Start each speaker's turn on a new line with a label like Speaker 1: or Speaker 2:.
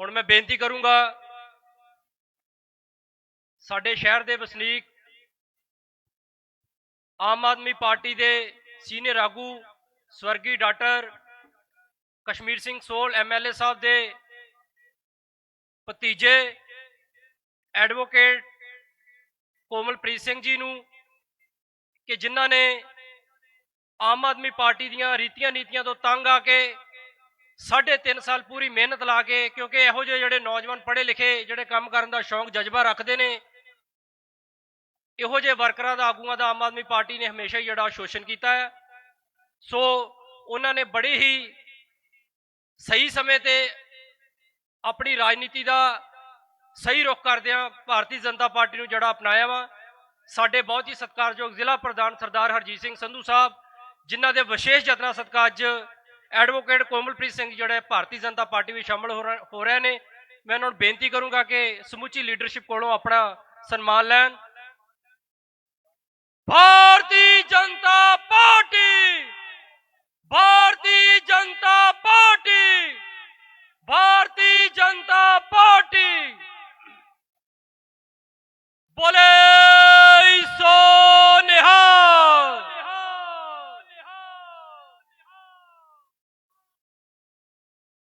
Speaker 1: ਹੁਣ ਮੈਂ ਬੇਨਤੀ ਕਰੂੰਗਾ, ਸਾਡੇ ਸ਼ਹਿਰ ਦੇ ਵਸਨੀਕ, ਆਮ ਆਦਮੀ ਪਾਰਟੀ ਦੇ ਸੀਨੀਅਰ ਆਗੂ, ਸਵਰਗੀ ਡਾਕਟਰ ਕਸ਼ਮੀਰ ਸਿੰਘ ਸੋਲ ਐਮਐਲਏ ਸਾਹਿਬ ਦੇ ਭਤੀਜੇ, ਐਡਵੋਕੇਟ ਕੋਮਲਪ੍ਰੀਤ ਸਿੰਘ ਜੀ ਨੂੰ, ਕਿ ਜਿਨ੍ਹਾਂ ਨੇ ਆਮ ਆਦਮੀ ਪਾਰਟੀ ਦੀਆਂ ਰੀਤੀਆਂ ਨੀਤੀਆਂ ਤੋਂ ਤੰਗ ਆ ਕੇ ਸਾਢੇ ਤਿੰਨ ਸਾਲ ਪੂਰੀ ਮਿਹਨਤ ਲਾ ਕੇ, ਕਿਉਂਕਿ ਇਹੋ ਜਿਹੇ ਜਿਹੜੇ ਨੌਜਵਾਨ ਪੜ੍ਹੇ ਲਿਖੇ, ਜਿਹੜੇ ਕੰਮ ਕਰਨ ਦਾ ਸ਼ੌਂਕ, ਜਜ਼ਬਾ ਰੱਖਦੇ ਨੇ, ਇਹੋ ਜਿਹੇ ਵਰਕਰਾਂ ਦਾ, ਆਗੂਆਂ ਦਾ ਆਮ ਆਦਮੀ ਪਾਰਟੀ ਨੇ ਹਮੇਸ਼ਾ ਹੀ ਜਿਹੜਾ ਸ਼ੋਸ਼ਣ ਕੀਤਾ ਹੈ। ਸੋ ਉਹਨਾਂ ਨੇ ਬੜੇ ਹੀ ਸਹੀ ਸਮੇਂ ਤੇ ਆਪਣੀ ਰਾਜਨੀਤੀ ਦਾ ਸਹੀ ਰੁਖ ਕਰਦਿਆਂ ਭਾਰਤੀ ਜਨਤਾ ਪਾਰਟੀ ਨੂੰ ਜਿਹੜਾ ਅਪਣਾਇਆ ਵਾ। ਸਾਡੇ ਬਹੁਤ ਹੀ ਸਤਿਕਾਰਯੋਗ ਜ਼ਿਲ੍ਹਾ ਪ੍ਰਧਾਨ ਸਰਦਾਰ ਹਰਜੀਤ ਸਿੰਘ ਸੰਧੂ ਸਾਹਿਬ, ਜਿਨ੍ਹਾਂ ਦੇ ਵਿਸ਼ੇਸ਼ ਯਤਨਾਂ ਸਦਕਾ ਅੱਜ ਐਡਵੋਕੇਟ ਕੋਮਲਪ੍ਰੀਤ ਸਿੰਘ ਜਿਹੜੇ ਭਾਰਤੀ ਜਨਤਾ ਪਾਰਟੀ ਵਿੱਚ ਸ਼ਾਮਲ ਹੋ ਰਹੇ- ਹੋ ਰਹੇ ਨੇ, ਮੈਂ ਉਹਨਾਂ ਨੂੰ ਬੇਨਤੀ ਕਰੂੰਗਾ ਕਿ ਸਮੁੱਚੀ ਲੀਡਰਸ਼ਿਪ ਕੋਲੋਂ ਆਪਣਾ ਸਨਮਾਨ ਲੈਣ। ਭਾਰਤੀ